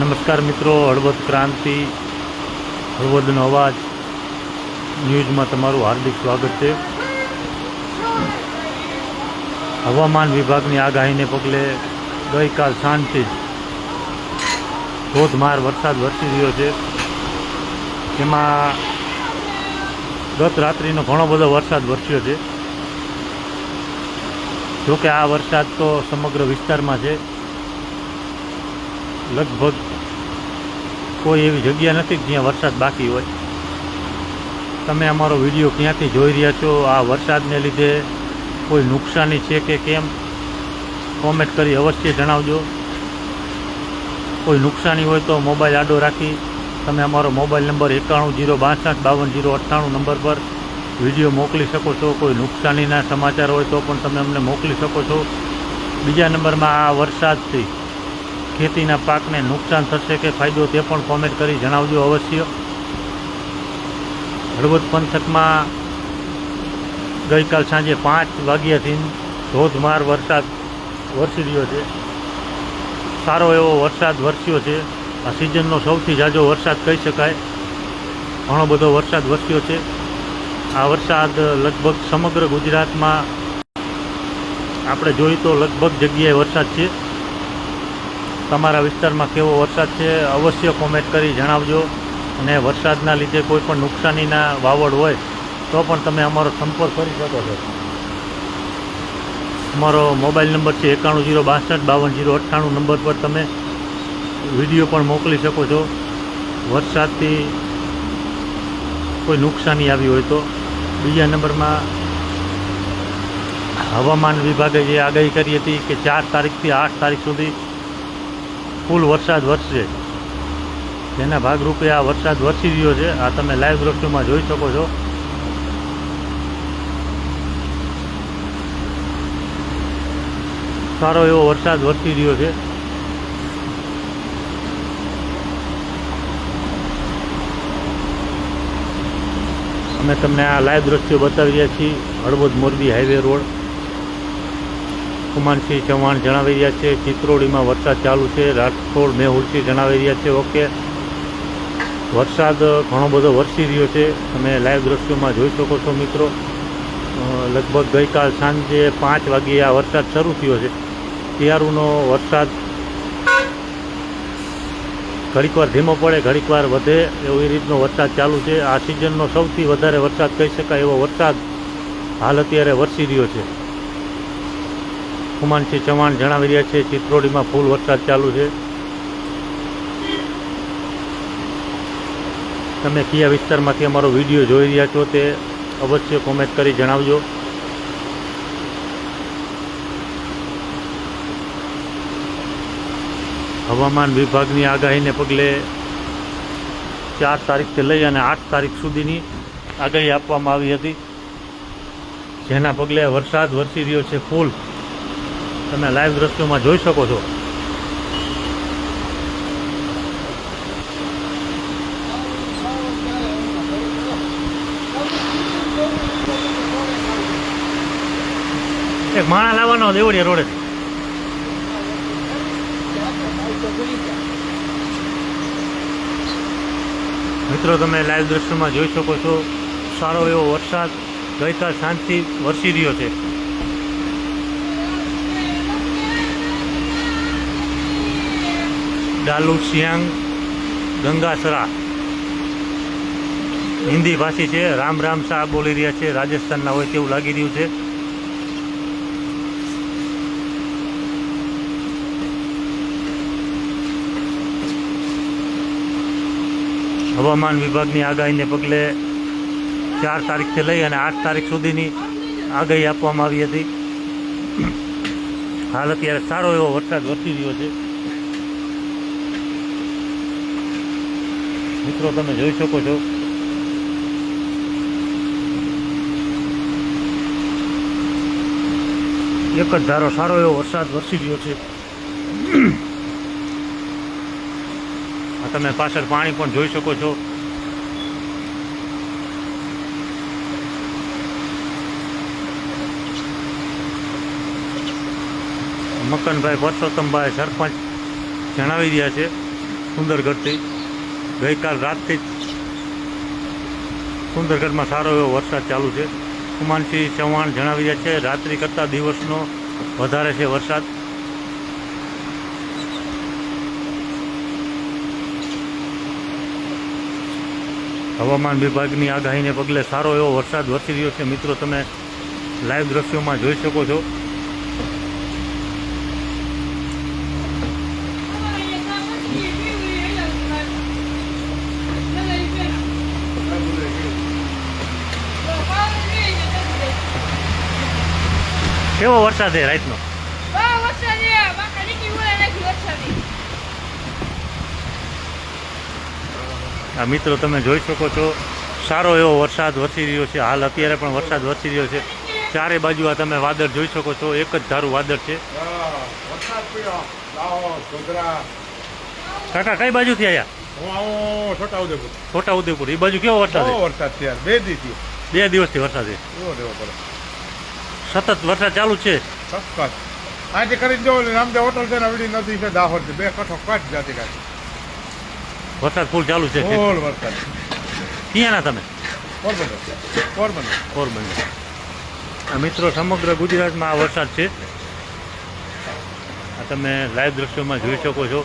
નમસ્કાર મિત્રો, હળવદ ક્રાંતિ હળવદનો અવાજ. ન્યૂઝમાં તમારું હાર્દિક સ્વાગત છે. હવામાન વિભાગની આગાહીને પગલે ગઈકાલ સાંજથી જ ધોધમાર વરસાદ વરસી રહ્યો છે. તેમાં ગત રાત્રિનો ઘણો બધો વરસાદ વરસ્યો છે. જોકે આ વરસાદ તો સમગ્ર વિસ્તારમાં છે. લગભગ કોઈ એવી જગ્યા નથી જ્યાં વરસાદ બાકી હોય. તમે અમારો વીડિયો ક્યાંથી જોઈ રહ્યા છો? આ વરસાદને લીધે કોઈ નુકસાની છે કે કેમ? કોમેન્ટ કરી અવશ્ય જણાવજો. કોઈ નુકસાની હોય તો મોબાઈલ આડો રાખી તમે અમારો મોબાઈલ નંબર એકાણું જીરો બાસઠ બાવન જીરો અઠ્ઠાણું નંબર પર વીડિયો મોકલી શકો છો. કોઈ નુકસાનીના સમાચાર હોય તો પણ તમે અમને મોકલી શકો છો. બીજા નંબરમાં આ વરસાદથી ખેતીના પાકને નુકસાન થશે કે ફાયદો તે પણ કોમેન્ટ કરી જણાવજો અવશ્ય. હળવદ પંથકમાં ગઈકાલ સાંજે પાંચ વાગ્યાથી ધોધમાર વરસાદ વરસી રહ્યો છે. સારો એવો વરસાદ વરસ્યો છે. આ સિઝનનો સૌથી ઝાઝો વરસાદ કહી શકાય. ઘણો બધો વરસાદ વરસ્યો છે. આ વરસાદ લગભગ સમગ્ર ગુજરાતમાં આપણે જોઈએ તો લગભગ જગ્યાએ વરસાદ છે. તમારા વિસ્તારમાં કેવો વરસાદ છે, અવશ્ય કોમેન્ટ કરી જણાવજો. અને વરસાદના લીધે કોઈ પણ નુકસાનીના વાવડ હોય, તો પણ તમે અમારો સંપર્ક કરી શકો છો. અમારો મોબાઈલ નંબર છે એકાણું જીરો બાસઠ બાવન જીરો અઠ્ઠાણું નંબર પર તમે વીડિયો પણ મોકલી શકો છો. વરસાદથી કોઈ નુકસાની આવી હોય તો. બીજા નંબરમાં હવામાન વિભાગે જે આગાહી કરી હતી કે ચાર તારીખથી આઠ તારીખ સુધી ફૂલ વરસાદ વરસશે. જેના ભાગરૂપે આ વરસાદ વરસી રહ્યો છે. આ તમે લાઈવ દ્રશ્યોમાં જોઈ શકો છો. સારો એવો વરસાદ વરસી રહ્યો છે. અમે તમને આ લાઈવ દ્રશ્યો બતાવી રહ્યા છીએ. હળવદ મોરબી હાઈવે રોડ કુમાનસિંહ ચૌહાણ જણાવી રહ્યા છે, ચિત્રોડીમાં વરસાદ ચાલુ છે, રાજકોટ મેહુલસિંહ જણાવી રહ્યા છે, ઓકે. વરસાદ ઘણો બધો વરસી રહ્યો છે, તમે લાઈવ દ્રશ્યોમાં જોઈ શકો છો મિત્રો. લગભગ ગઈકાલ સાંજે પાંચ વાગ્યે આ વરસાદ શરૂ થયો છે. ત્યારુનો વરસાદ ઘડીક વાર ધીમો પડે ઘડીક વાર વધે, એવી રીતનો વરસાદ ચાલુ છે. આ સિઝનનો સૌથી વધારે વરસાદ કહી શકાય એવો વરસાદ હાલ અત્યારે વરસી રહ્યો છે. કુમાનસિંહ ચૌહાણ જણાવી રહ્યા છે, ચિત્રોડીમાં ફૂલ વરસાદ ચાલુ છે. તમે કયા વિસ્તારમાંથી અમારો વીડિયો જોઈ રહ્યા છો તે અવશ્ય કોમેન્ટ કરી જણાવજો. હવામાન વિભાગની આગાહીને પગલે ચાર તારીખથી લઈ અને આઠ તારીખ સુધીની આગાહી આપવામાં આવી હતી. જેના પગલે વરસાદ વરસી રહ્યો છે, ફૂલ તમે લાઈવ દ્રશ્યોમાં જોઈ શકો છો. એક માણા લાવવાનો દેવડીએ રોડે. મિત્રો, તમે લાઈવ દ્રશ્યમાં જોઈ શકો છો. સારો એવો વરસાદ, ગઈકાલ શાંતિ વરસી રહ્યો છે. ડાલુ સિયાંગ ગંગાસરા હિન્દી ભાષી છે રામ રામ શાહ બોલી રહ્યા છે રાજસ્થાનના હોય તેવું લાગી રહ્યું છે હવામાન વિભાગની આગાહીને પગલે ચાર તારીખથી લઈ અને આઠ તારીખ સુધીની આગાહી આપવામાં આવી હતી. હાલ અત્યારે સારો એવો વરસાદ વરસી રહ્યો છે. મિત્રો, તમે જોઈ શકો છો. એક જ ધારો, સારો એવો વરસાદ વરસી રહ્યો છે. આ તમે પાછળ પાણી પણ જોઈ શકો છો. મકનભાઈ પરસોત્તમભાઈ સરપંચ જણાવી રહ્યા છે સુંદરગઢથી. ગઈકાલ રાતથી જ સુંદરગઢમાં સારો એવો વરસાદ ચાલુ છે. કુમાનસિંહ ચૌહાણ જણાવી રહ્યા છે, રાત્રિ કરતાં દિવસનો વધારે છે વરસાદ. હવામાન વિભાગની આગાહીને પગલે સારો એવો વરસાદ વરસી રહ્યો છે. મિત્રો, તમે લાઈવ દ્રશ્યોમાં જોઈ શકો છો. કેવો વરસાદ છે રાતનો? આ મિત્રો તમે જોઈ શકો છો સારો એવો વરસાદ વરસી રહ્યો છે. હાલ અત્યારે પણ વરસાદ વરસી રહ્યો છે. ચારે બાજુ આ તમે વાદળ જોઈ શકો છો એક જ ધારું વાદળ છે. કાકા કઈ બાજુથી આવ્યા આયા? છોટા ઉદેપુર એ બાજુ કેવો વરસાદ છે? વરસાદ છે બે દિવસ બે દિવસથી વરસાદ છે. એવો દેવો પડે? સતત વરસાદ ચાલુ છે. સતત આજે કરી જો રામદેવ હોટલ છે ને અવડી નદી છે દાહોદ છે બે કઠો કાચ જાતી કાઢી વરસાદ ફૂલ ચાલુ છે ફૂલ વરસાદ. ક્યાંના તમે? પોરબંદર. પોરબંદર. પોરબંદર. આ મિત્રો સમગ્ર ગુજરાતમાં આ વરસાદ છે. આ તમે લાઈવ દ્રશ્યોમાં જોઈ શકો છો.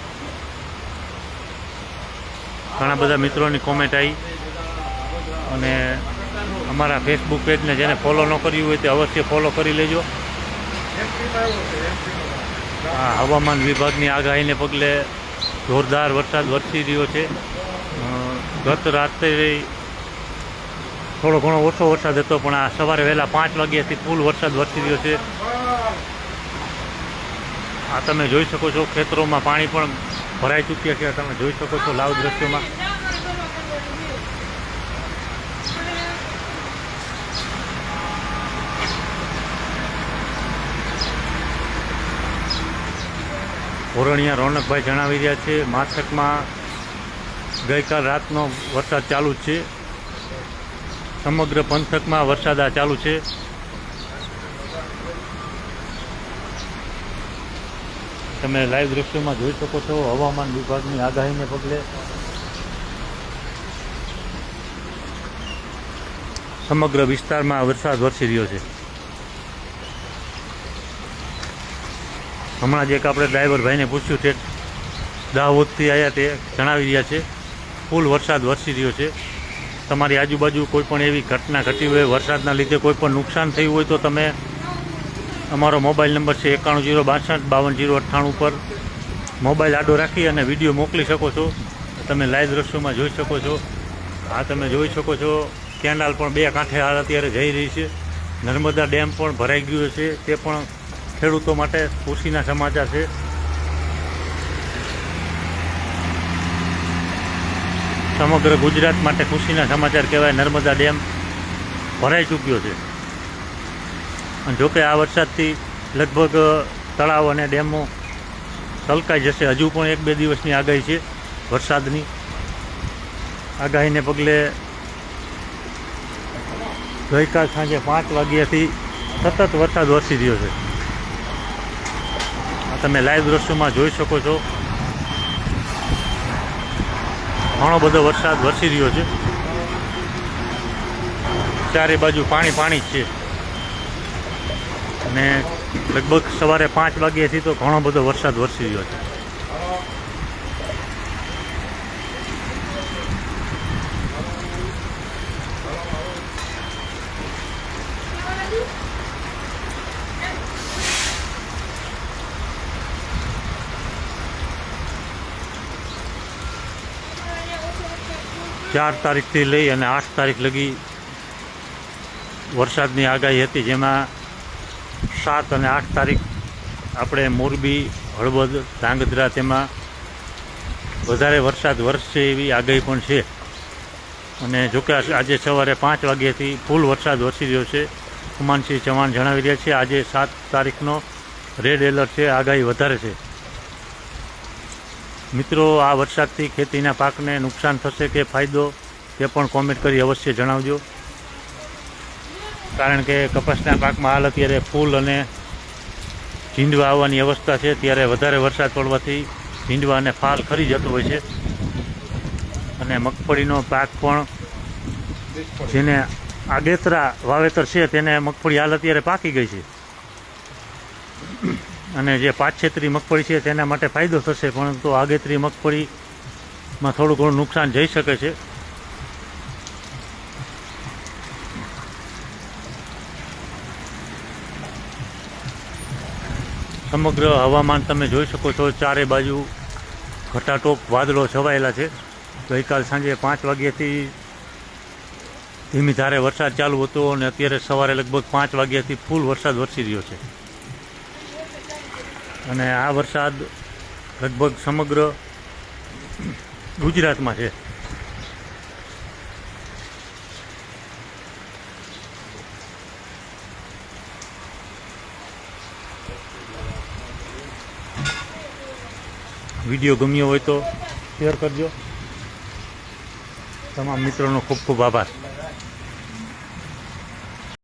ઘણા બધા મિત્રોની કોમેન્ટ આવી. અને અમારા ફેસબુક પેજને જેને ફોલો ન કર્યું હોય તે અવશ્ય ફોલો કરી લેજો. આ હવામાન વિભાગની આગાહીને પગલે જોરદાર વરસાદ વરસી રહ્યો છે. ગત રાત્રે થોડો ઘણો ઓછો વરસાદ હતો, પણ આ સવારે વહેલા પાંચ વાગ્યાથી ફૂલ વરસાદ વરસી રહ્યો છે. આ તમે જોઈ શકો છો, ખેતરોમાં પાણી પણ ભરાઈ ચૂક્યા છે. તમે જોઈ શકો છો લાવ દ્રશ્યોમાં. ઓરણિયા રોનકભાઈ જણાવી રહ્યા છે, માથકમાં ગઈકાલ રાતનો વરસાદ ચાલુ છે. સમગ્ર પંથકમાં વરસાદ આ ચાલુ છે. તમે લાઈવ દ્રશ્યોમાં જોઈ શકો છો, હવામાન વિભાગની આગાહીને પગલે સમગ્ર વિસ્તારમાં વરસાદ વરસી રહ્યો છે. હમણાં જ એક આપણે ડ્રાઈવર ભાઈને પૂછ્યું છે, દાહોદથી આવ્યા તે જણાવી રહ્યા છે, ફૂલ વરસાદ વરસી રહ્યો છે. તમારી આજુબાજુ કોઈ પણ એવી ઘટના ઘટી હોય, વરસાદના લીધે કોઈ પણ નુકસાન થયું હોય તો તમે અમારો મોબાઈલ નંબર છે એકાણું જીરો બાસઠ બાવન જીરો અઠ્ઠાણું પર મોબાઈલ આડો રાખી અને વીડિયો મોકલી શકો છો. તમે લાઈવ દ્રશ્યોમાં જોઈ શકો છો. આ તમે જોઈ શકો છો, કેનાલ પણ બે કાંઠે હાલ અત્યારે જઈ રહી છે. નર્મદા ડેમ પણ ભરાઈ ગયો છે. તે પણ ખેડૂતો માટે ખુશીના સમાચાર છે. સમગ્ર ગુજરાત માટે ખુશીના સમાચાર કહેવાય. નર્મદા ડેમ ભરાઈ ચૂક્યો છે. અને જોકે આ વરસાદથી લગભગ તળાવ અને ડેમો છલકાઈ જશે. હજુ પણ એક બે દિવસની આગાહી છે વરસાદની. આગાહીને પગલે ગઈકાલ સાંજે પાંચ વાગ્યાથી સતત વરસાદ વરસી રહ્યો છે. તમે લાઈવ દ્રશ્યોમાં જોઈ શકો છો. ઘણો બધો વરસાદ વરસી રહ્યો છે. ચારે બાજુ પાણી પાણી છે. અને લગભગ સવારે પાંચ વાગ્યાથી તો ઘણો બધો વરસાદ વરસી રહ્યો છે. ચાર તારીખથી લઈ અને આઠ તારીખ લગી વરસાદની આગાહી હતી, જેમાં સાત અને આઠ તારીખ આપણે મોરબી, હળવદ, ધાંગધ્રા તેમાં વધારે વરસાદ વરસશે એવી આગાહી પણ છે. અને જોકે આજે સવારે પાંચ વાગ્યાથી ફૂલ વરસાદ વરસી રહ્યો છે. કુમાનસિંહ ચૌહાણ જણાવી રહ્યા છે, આજે સાત તારીખનો રેડ એલર્ટ છે, આગાહી વધારે છે. મિત્રો, આ વરસાદથી ખેતીના પાકને નુકસાન થશે કે ફાયદો તે પણ કોમેન્ટ કરી અવશ્ય જણાવજો. કારણ કે કપાસના પાકમાં હાલ અત્યારે ફૂલ અને ઝીંડવા આવવાની અવસ્થા છે. ત્યારે વધારે વરસાદ પડવાથી ઝીંડવા અને ફાલ ખરી જતો હોય છે. અને મગફળીનો પાક પણ જેને આગેતરા વાવેતર છે, તેને મગફળી હાલ અત્યારે પાકી ગઈ છે. અને જે પાછેતરી મગફળી છે તેના માટે ફાયદો થશે, પરંતુ આગેતરી મગફળીમાં થોડું ઘણું નુકસાન જઈ શકે છે. સમગ્ર હવામાન તમે જોઈ શકો છો, ચારે બાજુ ઘટાટોપ વાદળો છવાયેલા છે. ગઈકાલ સાંજે પાંચ વાગ્યાથી ધીમી ધારે વરસાદ ચાલુ હતો અને અત્યારે સવારે લગભગ પાંચ વાગ્યાથી ફૂલ વરસાદ વરસી રહ્યો છે. અને આ વરસાદ લગભગ સમગ્ર ગુજરાતમાં છે. વીડિયો ગમ્યો હોય તો શેર કરજો. તમામ મિત્રોનો ખૂબ ખૂબ આભાર.